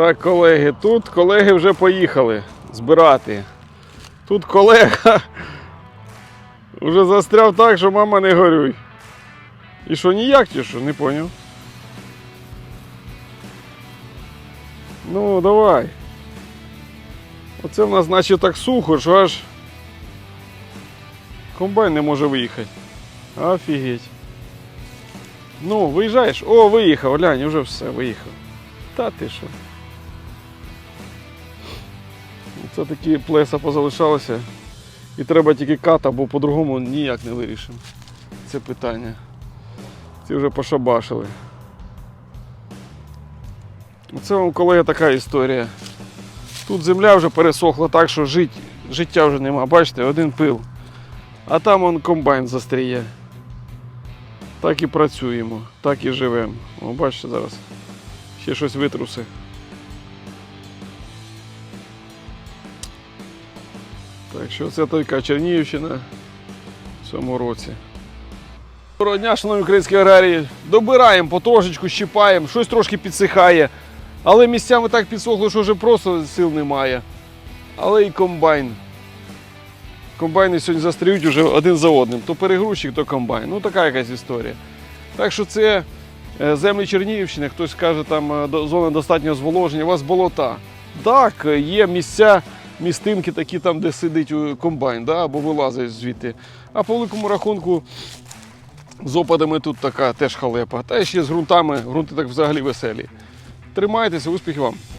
Так, колеги, тут колеги вже поїхали збирати. Тут колега вже застряв так, що мама не горюй. І що ніяк чи що, не поняв. Ну, давай. Оце в нас наче так сухо, що аж комбайн не може виїхати. Офігеть. Ну, виїжджаєш? О, виїхав, глянь, вже все, виїхав. Та ти що? Це такі плеса позалишалися. І треба тільки ката, бо по-другому ніяк не вирішимо. Це питання. Ці вже пошабашили. Оце вам, колега, така історія. Тут земля вже пересохла так, що жить, життя вже нема. Бачите, один пил. А там он комбайн застріє. Так і працюємо, так і живемо. О, бачите зараз. Ще щось витруси. Так що це така Чернігівщина в цьому році. Доброго дня, шановні українські аграрії. Добираємо потрошечку, щипаємо, щось трошки підсихає. Але місцями так підсохло, що вже просто сил немає. Але і комбайн. Комбайни сьогодні застріють уже один за одним. То перегрузчик, то комбайн. Ну така якась історія. Так що це е, землі Чернігівщини, хтось каже, там е, зона достатнього зволоження, у вас болота. Так, е, є місця, містинки такі там, де сидить е, комбайн, да, або вилазить звідти. А по великому рахунку з опадами тут така теж халепа. Та ще з ґрунтами, ґрунти так взагалі веселі. Тримайтеся, успіхів вам!